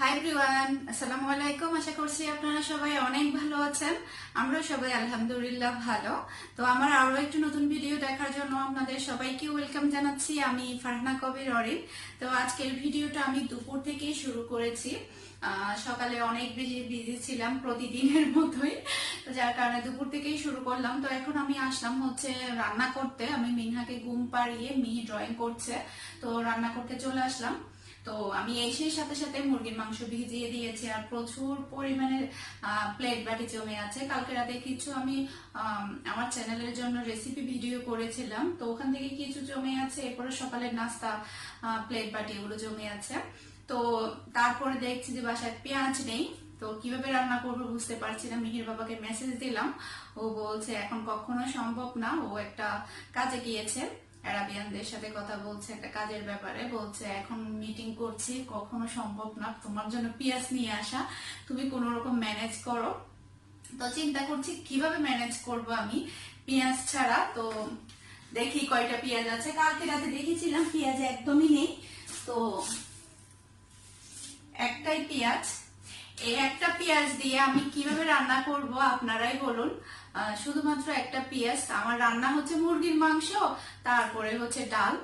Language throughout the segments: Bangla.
হাই এভরিওয়ান আসসালামু আলাইকুম আশা করছি আপনারা সবাই অনেক ভালো আছেন। আমরা সবাই আলহামদুলিল্লাহ ভালো। তো আমার আরও একটি নতুন ভিডিও দেখার জন্য আপনাদের সবাইকে ওয়েলকাম জানাচ্ছি। আমি ফারহানা কবির অরিন। তো আজকের ভিডিওটা আমি দুপুর থেকেই শুরু করেছি। সকালে অনেক বেশি বিজি ছিলাম প্রতিদিনের মতোই। তো যার কারণে দুপুর থেকেই শুরু করলাম। তো এখন আমি আসলাম হচ্ছে রান্না করতে। আমি মিনহাকে ঘুম পাড়িয়ে মিহি ড্রয়িং করছে। তো রান্না করতে চলে আসলাম। তো আমি এসে সাথে সাথে মুরগির মাংস ভিজিয়ে দিয়েছি আর প্রচুর পরিমাণে প্লেট বাটি জমে আছে। কালকে রাতে কিছু আমি আমার চ্যানেলের জন্য রেসিপি ভিডিও করেছিলাম। তো ওখান থেকে কিছু জমে আছে, এরপরে সকালের নাস্তা প্লেট বাটি এগুলো জমে আছে। তো তারপরে দেখছি যে বাসায় পেঁয়াজ নেই। তো কীভাবে রান্না করব বুঝতে পারছি না। মিহির বাবাকে মেসেজ দিলাম। ও বলছে, এখন কখনো সম্ভব না। ও একটা কাজে গিয়েছে। অ্যারাবিয়ানদের সাথে কথা বলছে, একটা কাজের ব্যাপারে বলছে, এখন মিটিং করছি, কখনো সম্ভব না, তোমার জন্য পেঁয়াজ নিয়ে আসা, তুমি কোনো রকম ম্যানেজ করো। তো চিন্তা করছি, কীভাবে ম্যানেজ করব আমি? পেঁয়াজ ছাড়া তো দেখি কয়টা পেঁয়াজ আছে। কালকে রাতে দেখেছিলাম পেঁয়াজ একদমই নেই। তো একটাই পেঁয়াজ। এই একটা পেঁয়াজ দিয়ে আমি কীভাবে রান্না করব, আপনারাই বলুন। শুধুমাত্র একটা পেঁয়াজ, আমার রান্না হচ্ছে মুরগির মাংস, তারপরে হচ্ছে ডাল।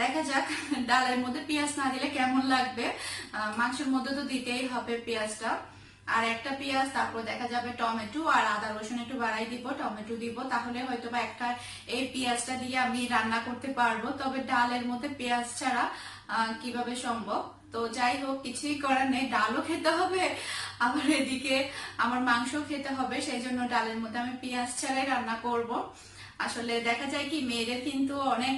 দেখা যাক, ডালের মধ্যে পেঁয়াজ না দিলে কেমন লাগবে? মাংসের মধ্যে তো দিতেই হবে পেঁয়াজটা। আর একটা পেঁয়াজ, তারপর দেখা যাবে টমেটো আর আদা রসুন একটু বাড়াই দিব, টমেটো দিব, তাহলে হয়তো বা একটা এই পেঁয়াজটা দিয়ে আমি রান্না করতে পারব। তবে ডালের মধ্যে পেঁয়াজ ছাড়া কীভাবে সম্ভব? তো যাই হোক, কিছুই করার নেই। ডালও খেতে হবে, আবার এদিকে আমার মাংস খেতে হবে, সেই জন্য ডালের মধ্যে আমি পেঁয়াজ ছাড়াই রান্না করব। আসলে দেখা যায় কি, মেয়েদের কিন্তু অনেক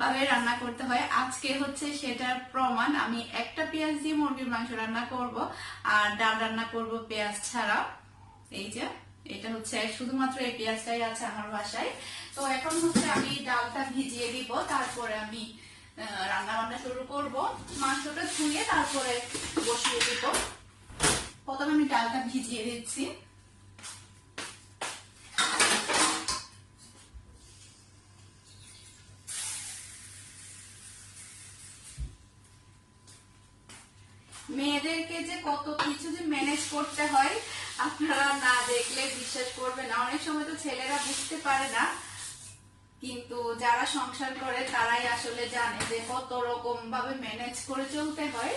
ভাবে রান্না করতে হয়। আজকে হচ্ছে সেটার প্রমাণ, আমি একটা পেঁয়াজ দিয়ে মুরগির মাংস রান্না করব, আর ডাল রান্না করব পেঁয়াজ ছাড়া এই যে, এটা হচ্ছে শুধুমাত্র এই পেঁয়াজটাই আছে আমার বাসায়। তো এখন হচ্ছে আমি ডালটা ভিজিয়ে দিব, তারপরে আমি রান্না বান্না শুরু করব। মাংসটা ধুয়ে তারপরে বসিয়ে দিব। প্রথমে আমি ডালটা ভিজিয়ে দিচ্ছি। মেয়েদেরকে যে কত কিছু যে ম্যানেজ করতে হয়, আপনারা না দেখলে বিশ্বাস করবেন না। অনেক সময় তো ছেলেরা বুঝতে পারে না। কিন্তু যারা সংসার করে, তারাই আসলে জানে যে কত রকম ভাবে ম্যানেজ করে চলতে হয়।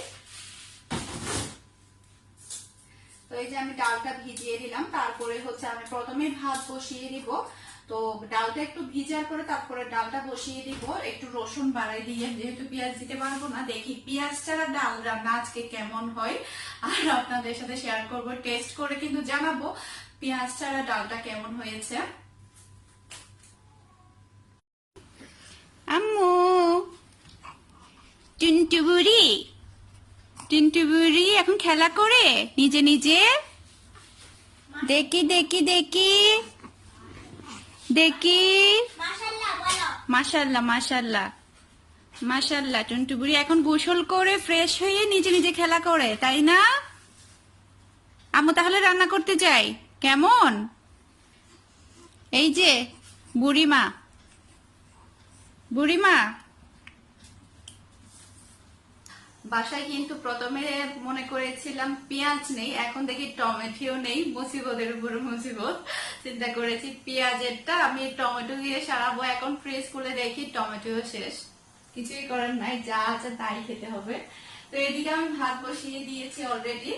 তো এই যে আমি ডালটা ভিজিয়ে দিলাম তারপরে হচ্ছে আমি প্রথমে ভাত বসিয়ে দিব। তো ডালটা একটু ভিজার পরে তারপরে ডালটা বসিয়ে দিব। একটু রসুন বাড়াই দিয়ে, যেহেতু পেঁয়াজ দিতে পারব না, দেখি পেঁয়াজ ছাড়া ডাল রান্না আজকে কেমন হয়। আর আপনাদের সাথে শেয়ার করব টেস্ট করে কিন্তু জানাব পেঁয়াজ ছাড়া ডালটা কেমন হয়েছে। আম্মু টুনটু বুড়ি টুনটু বুড়ি এখন খেলা করে। নিজে নিজে। দেখি দেখি দেখি। দেখি। মাশাল্লাহ মাশাল্লাহ মাশাল্লাহ টুনটু বুড়ি এখন গোসল করে ফ্রেশ হয়ে নিজে নিজে খেলা করে তাই না? আম্মু তাহলে রান্না করতে যাই। কেমন? এই যে বুড়িমা। বুড়িমা। বাসায় কিন্তু প্রথমে মনে করেছিলাম পেঁয়াজ নেই, এখন দেখি টমেটো নেই, মুসিবতের উপরে মুসিবত। চিন্তা করেছি পেঁয়াজেরটা, আমি টমেটো দিয়ে সারাবো, এখন ফ্রিজ খুলে দেখি টমেটো শেষ। কিছুই করার নাই, যা আছে তাই খেতে হবে। তো এদিকে আমি ভাত বসিয়ে দিয়েছি অলরেডি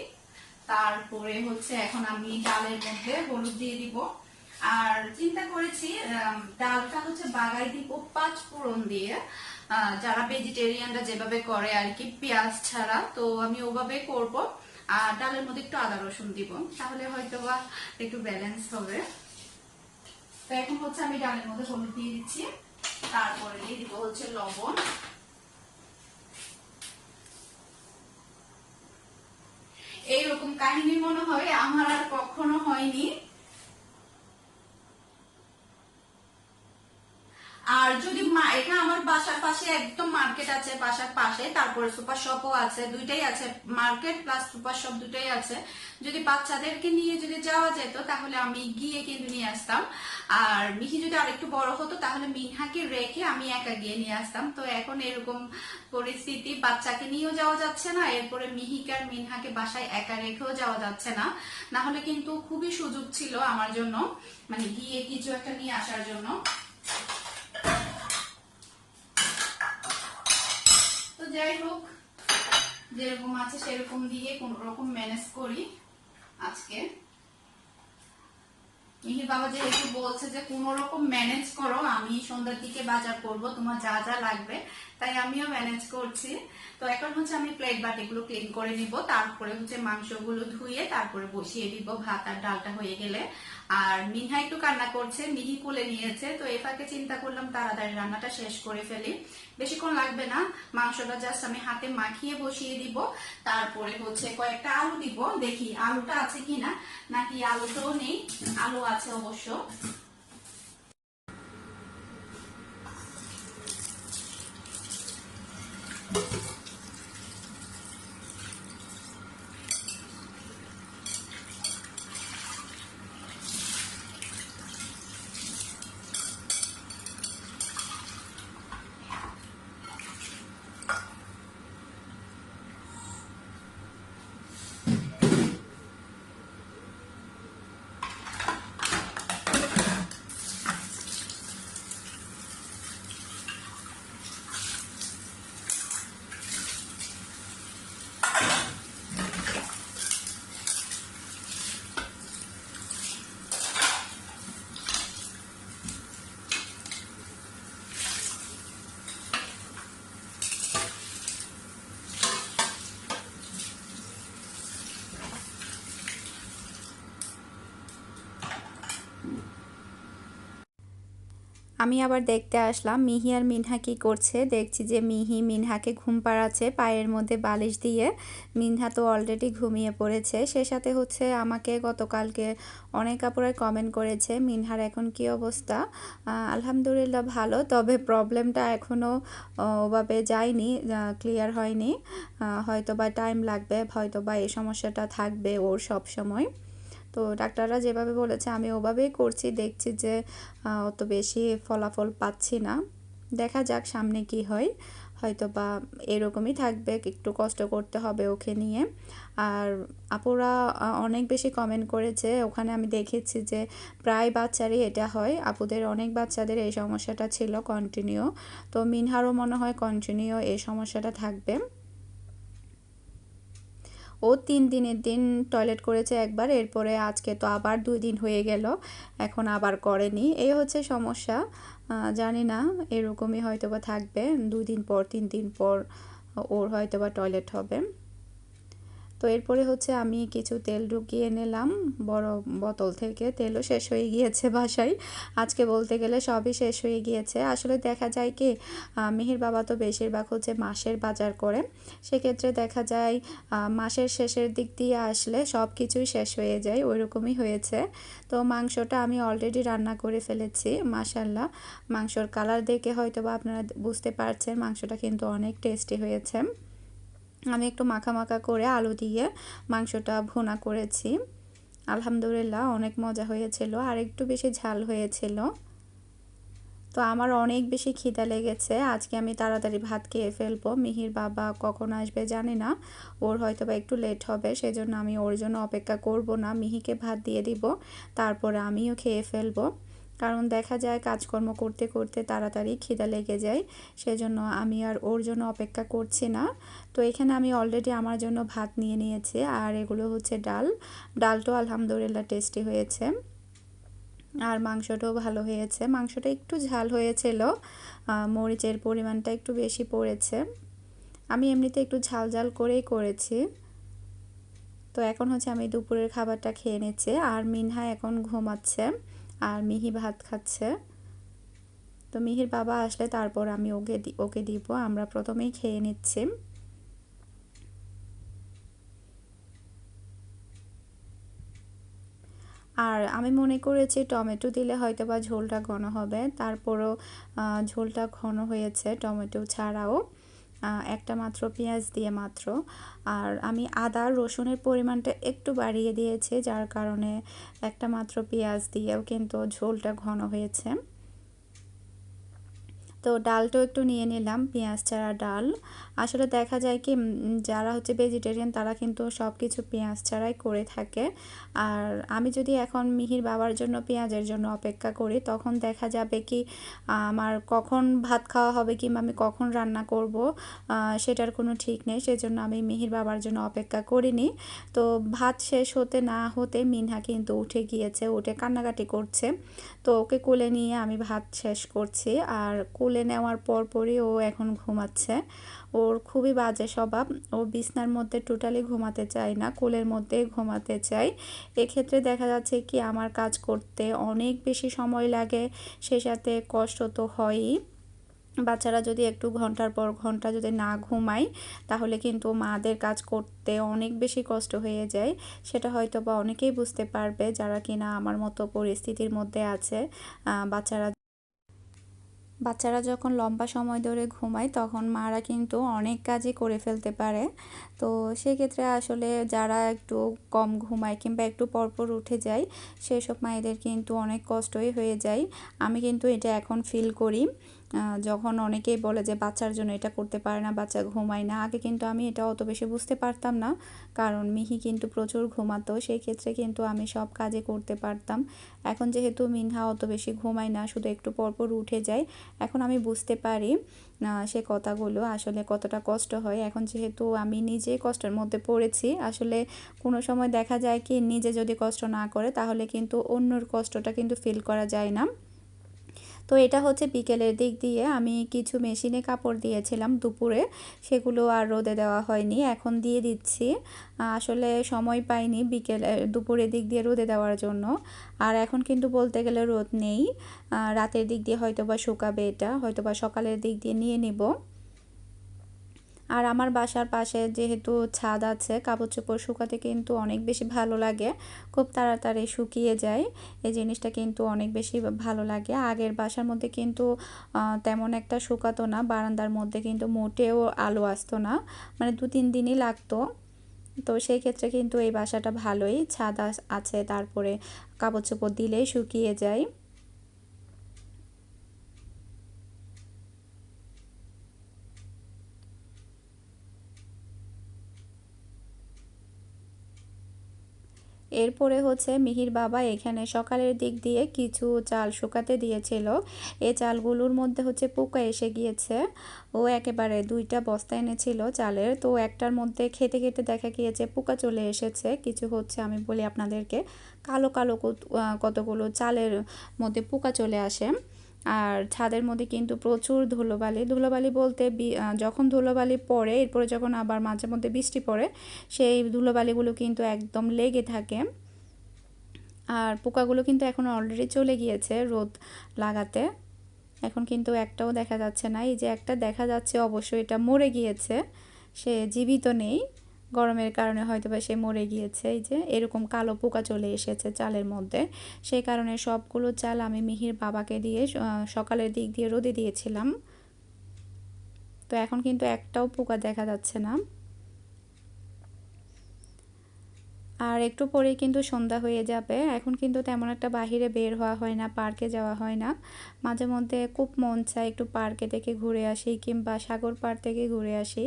তারপরে হচ্ছে এখন আমি ডালের মধ্যে হলুদ দিয়ে দিব। আর চিন্তা করেছি ডালটা হচ্ছে বাগাই দিব পাঁচ ফোড়ন দিয়ে। যারা ভেজিটেরিয়ানরা যেভাবে করে আর কি, পেঁয়াজ ছাড়া, তো আমি ওভাবে করব। আর ডালের মধ্যে একটু আদা রসুন দিব, তাহলে হয়তো বা একটু ব্যালেন্স হবে। তো এখন হচ্ছে আমি ডালের মধ্যে হলুদ দিয়ে দিচ্ছি, তারপরে দিয়ে দিব হচ্ছে লবণ। এইরকম কাহিনী মনে হয় আমার আর কখনো হয়নি। আর যদি এটা আমার বাসার পাশে একদম মার্কেট আছে, বাসার পাশে, তারপরে সুপার শপও আছে, দুইটাই আছে মার্কেট প্লাস সুপার শপ দুটাই আছে। যদি বাচ্চাদেরকে নিয়ে যদি যাওয়া যেত, তাহলে আমি গিয়ে কিন্তু নিয়ে আসতাম। আর মিহি যদি আরেকটু বড় হতো, তাহলে মিনহাকে রেখে আমি একা গিয়ে নিয়ে আসতাম। তো এখন এরকম পরিস্থিতি, বাচ্চাকে নিয়েও যাওয়া যাচ্ছে না, এরপরে মিহিকে আর মিনহাকে বাসায় একা রেখেও যাওয়া যাচ্ছে না। না হলে কিন্তু খুবই সুযোগ ছিল আমার জন্য মানে গিয়ে কিছু একটা নিয়ে আসার জন্য। যাই হোক যেরকম আছে সেরকম দিয়ে কোন রকম ম্যানেজ করি আজকে। মিহির বাবা যেহেতু বলছে যে কোন রকম ম্যানেজ করো, আমি সন্ধ্যার দিকে বাজার করব, তোমার যা যা লাগবে, তাই আমিও ম্যানেজ করছি। তো এখন হচ্ছে আমি প্লেট বাটিগুলো ক্লিন করে নিব, তারপরে হচ্ছে মাংসগুলো ধুয়ে তারপরে বসিয়ে দিব, ভাত আর ডালটা হয়ে গেলে। আর মিনহা একটু কান্না করছে, মিহি কোলে নিয়েছে, তো এ ফাঁকে চিন্তা করলাম, তাড়াতাড়ি রান্নাটা শেষ করে ফেলি। বেশিক্ষণ লাগবে না, মাংসটা জাস্ট আমি হাতে মাখিয়ে বসিয়ে দিব, তারপরে হচ্ছে কয়েকটা আলু দিব, দেখি আলুটা আছে কিনা, নাকি আলু তো নেই, আলু আছে অবশ্য। আমি আবার দেখতে আসলাম, মিহি আর মিনহা কি করছে? দেখছি যে মিহি মিনহাকে ঘুম পাড়াচ্ছে পায়ের মধ্যে বালিশ দিয়ে। মিনহা তো অলরেডি ঘুমিয়ে পড়েছে। সে সাথে হচ্ছে আমাকে গতকালকে অনেক কাপড়ের কমেন্ট করেছে, মিনহার এখন কি অবস্থা? আলহামদুলিল্লাহ ভালো, তবে প্রবলেমটা এখনও ওভাবে যায়নি ক্লিয়ার হয়নি। হয়তো বা টাইম লাগবে হয়তো বা এই সমস্যাটা থাকবে ওর সব সময় তো ডাক্তাররা যেভাবে বলেছে, আমি ওভাবেই করছি, দেখছি যে অত বেশি ফলাফল পাচ্ছি না। দেখা যাক সামনে কি হয়। হয়তো বা এরকমই থাকবে, একটু কষ্ট করতে হবে ওকে নিয়ে। আর আপুরা অনেক বেশি কমেন্ট করেছে, ওখানে আমি দেখেছি যে, প্রায় বাচ্চারই এটা হয়। আপুদের অনেক বাচ্চাদের এই সমস্যাটা ছিল কন্টিনিউ তো মিনহারও মনে হয় কন্টিনিউ এই সমস্যাটা থাকবে। ও তিন দিনের দিন টয়লেট করেছে একবার, এরপরে আজকে তো আবার দুই দিন হয়ে গেল, এখন আবার করেনি। এই হচ্ছে সমস্যা। জানি না, এরকমই হয়তোবা থাকবে, দুই দিন পর, তিন দিন পর ওর হয়তোবা টয়লেট হবে। তো এরপরে হচ্ছে আমি কিছু তেল ঢুকিয়ে নিলাম। বড় বোতল থেকে তেলও শেষ হয়ে গিয়েছে বাসায়। আজকে বলতে গেলে সবই শেষ হয়ে গিয়েছে। আসলে দেখা যায় কি মিহির বাবা তো বেশিরভাগ হচ্ছে মাসের বাজার করে। সেক্ষেত্রে দেখা যায় মাসের শেষের দিক দিয়ে আসলে সব কিছুই শেষ হয়ে যায়, ওইরকমই হয়েছে। তো মাংসটা আমি অলরেডি রান্না করে ফেলেছি মাসাল্লাহ মাংসর কালার দেখে হয়তো বা আপনারা বুঝতে পারছেন, মাংসটা কিন্তু অনেক টেস্টি হয়েছে। আমি একটু মাখা মাখা করে আলু দিয়ে মাংসটা ভুনা করেছি। আলহামদুলিল্লাহ অনেক মজা হয়েছিল, আর একটু বেশি ঝাল হয়েছিল। তো আমার অনেক বেশি খিদা লেগেছে, আজকে আমি তাড়াতাড়ি ভাত খেয়ে ফেলব। মিহির বাবা কখন আসবে জানি না, ওর হয়তো বা একটু লেট হবে, সেজন্য আমি ওর জন্য অপেক্ষা করব না। মিহিকে ভাত দিয়ে দিব, তারপরে আমিও খেয়ে ফেলব। কারণ দেখা যায় কাজকর্ম করতে করতে তাড়াতাড়ি খিদা লেগে যায়। সেজন্য আমি আর ওর জন্য অপেক্ষা করছি না। তো এখানে আমি অলরেডি আমার জন্য ভাত নিয়ে নিয়েছি আর এগুলো হচ্ছে ডাল। ডালটাও আলহামদুলিল্লাহ টেস্টি হয়েছে। আর মাংসটাও ভালো হয়েছে। মাংসটা একটু ঝাল হয়েছিল। মরিচের পরিমাণটা একটু বেশি পড়েছে। আমি এমনিতে একটু ঝাল ঝাল করেই করেছি। তো এখন হচ্ছে আমি দুপুরের খাবারটা খেয়ে নিচ্ছি। আর মিনহা এখন ঘুমাচ্ছে। আর মিহি ভাত খাচ্ছে। তো মিহির বাবা আসলে তারপর আমি ওকে ওকে দিব। আমরা প্রথমেই খেয়ে নিচ্ছি। আর আমি মনে করেছি টমেটো দিলে হয়তো বা ঝোলটা ঘন হবে। তারপরও ঝোলটা ঘন হয়েছে টমেটো ছাড়াও। একটা মাত্র পেঁয়াজ দিয়ে মাত্র। আর আমি আদা, রসুনের পরিমাণটা একটু বাড়িয়ে দিয়েছি, যার কারণে একটা মাত্র পেঁয়াজ দিয়েও কিন্তু ঝোলটা ঘন হয়েছে। তো ডালটাও একটু নিয়ে নিলাম, পেঁয়াজ ছাড়া ডাল। আসলে দেখা যায় কি যারা হচ্ছে ভেজিটেরিয়ান তারা কিন্তু সব কিছু পেঁয়াজ ছাড়াই করে থাকে। আর আমি যদি এখন মিহির বাবার জন্য পেঁয়াজের জন্য অপেক্ষা করি, তখন দেখা যাবে কি, আমার কখন ভাত খাওয়া হবে কিংবা আমি কখন রান্না করব সেটার কোনো ঠিক নেই। সেজন্য আমি মিহির বাবার জন্য অপেক্ষা করিনি। তো ভাত শেষ হতে না হতে মিনহা কিন্তু উঠে গিয়েছে, উঠে কান্নাকাটি করছে। তো ওকে কোলে নিয়ে আমি ভাত শেষ করছি। আর কোলে নেওয়ার পরপরই ও এখন ঘুমাচ্ছে। ওর খুবই বাজে স্বভাব। ও বিছনার মধ্যে টোটালি ঘুমাতে চায় না, কোলের মধ্যে ঘুমাতে চায়। এক্ষেত্রে দেখা যাচ্ছে কি, আমার কাজ করতে অনেক বেশি সময় লাগে, সে সাথে কষ্ট তো হয়ই। বাচ্চারা যদি একটু ঘণ্টার পর ঘণ্টা যদি না ঘুমায়, তাহলে কিন্তু মাদের কাজ করতে অনেক বেশি কষ্ট হয়ে যায়। সেটা হয়তো বা অনেকেই বুঝতে পারবে, যারা কিনা আমার মতো পরিস্থিতির মধ্যে আছে বাচ্চারা বাচ্চারা যখন লম্বা সময় ধরে ঘুমায়, তখন মারা কিন্তু অনেক কাজই করে ফেলতে পারে। তো সেক্ষেত্রে আসলে যারা একটু কম ঘুমায় কিংবা একটু পরপর উঠে যায়, সেসব মায়েদের কিন্তু অনেক কষ্টই হয়ে যায়। আমি কিন্তু এটা এখন ফিল করি। যখন অনেকেই বলে যে বাচ্চার জন্য এটা করতে পারে না, বাচ্চা ঘুমায় না, আগে কিন্তু আমি এটা অত বেশি বুঝতে পারতাম না। কারণ মিহি কিন্তু প্রচুর ঘুমাতো, সেই ক্ষেত্রে কিন্তু আমি সব কাজে করতে পারতাম। এখন যেহেতু মিনহা অত বেশি ঘুমায় না, শুধু একটু পরপর উঠে যায়, এখন আমি বুঝতে পারি সে কথাগুলো, আসলে কতটা কষ্ট হয়। এখন যেহেতু আমি নিজে কষ্টের মধ্যে পড়েছি, আসলে কোনো সময় দেখা যায় কি, নিজে যদি কষ্ট না করে, তাহলে কিন্তু অন্যর কষ্টটা কিন্তু ফিল করা যায় না। তো এটা হচ্ছে বিকেলের দিক দিয়ে আমি কিছু মেশিনে কাপড় দিয়েছিলাম দুপুরে। সেগুলো আর রোদে দেওয়া হয়নি, এখন দিয়ে দিচ্ছি। আসলে সময় পাইনি বিকেলে, দুপুরের দিক দিয়ে রোদে দেওয়ার জন্য। আর এখন কিন্তু বলতে গেলে রোদ নেই। রাতের দিক দিয়ে হয়তো বা শুকাবে এটা হয়তো বা সকালের দিক দিয়ে নিয়ে নিব। আর আমার বাসার পাশে যেহেতু ছাদ আছে, কাপড় চোপড় শুকাতে কিন্তু অনেক বেশি ভালো লাগে। খুব তাড়াতাড়ি শুকিয়ে যায়। এই জিনিসটা কিন্তু অনেক বেশি ভালো লাগে। আগের বাসার মধ্যে কিন্তু তেমন একটা শুকাতো না। বারান্দার মধ্যে কিন্তু মোটেও আলো আসতো না। মানে দু, তিন দিনই লাগতো। তো সেই ক্ষেত্রে কিন্তু এই বাসাটা ভালোই। ছাদ আছে, তারপরে কাপড় চোপড় দিলেই শুকিয়ে যায়। এরপরে হচ্ছে মিহির বাবা এখানে সকালের দিক দিয়ে কিছু চাল শুকাতে দিয়েছিল। এই চালগুলোর মধ্যে হচ্ছে পোকা এসে গিয়েছে। ও একেবারে দুইটা বস্তা এনেছিল চালের। তো একটার মধ্যে খেতে খেতে দেখা গিয়েছে পোকা চলে এসেছে। কিছু হচ্ছে আমি বলি আপনাদেরকে কালো কালো কত- কতগুলো চালের মধ্যে পোকা চলে আসে। আর ছাদের মধ্যে কিন্তু প্রচুর ধুলোবালি। ধুলোবালি বলতে যখন ধুলোবালি পড়ে, এরপরে যখন আবার মাঝে মধ্যে বৃষ্টি পড়ে, সেই ধুলোবালিগুলো কিন্তু একদম লেগে থাকে। আর পোকাগুলো কিন্তু এখন অলরেডি চলে গিয়েছে রোদ লাগাতে। এখন কিন্তু একটাও দেখা যাচ্ছে না। এই যে একটা দেখা যাচ্ছে, অবশ্যই এটা মরে গিয়েছে। সে জীবিত নেই। গরমের কারণে হয়তো বা সে মরে গিয়েছে। এই যে এরকম কালো পোকা চলে এসেছে চালের মধ্যে। সেই কারণে সবগুলো চাল আমি মিহির বাবাকে দিয়ে সকালের দিক দিয়ে রোদে দিয়েছিলাম। তো এখন কিন্তু একটাও পোকা দেখা যাচ্ছে না। আর একটু পরেই কিন্তু সন্ধ্যা হয়ে যাবে। এখন কিন্তু তেমন একটা বাহিরে বের হওয়া হয় না, পার্কে যাওয়া হয় না। মাঝে মধ্যে খুব মন চায় একটু পার্কে থেকে ঘুরে আসি কিংবা সাগর পাড় থেকে ঘুরে আসি।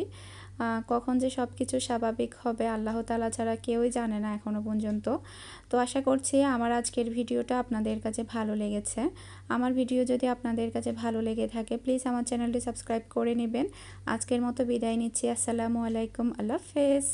কখন যে সব কিছু স্বাভাবিক হবে আল্লাহ তালা ছাড়া কেউই জানে না এখনও পর্যন্ত। তো আশা করছি আমার আজকের ভিডিওটা আপনাদের কাছে ভালো লেগেছে। আমার ভিডিও যদি আপনাদের কাছে ভালো লেগে থাকে প্লিজ আমার চ্যানেলটি সাবস্ক্রাইব করে নেবেন। আজকের মতো বিদায় নিচ্ছি। আসসালামু আলাইকুম। আল্লাহ হাফেজ।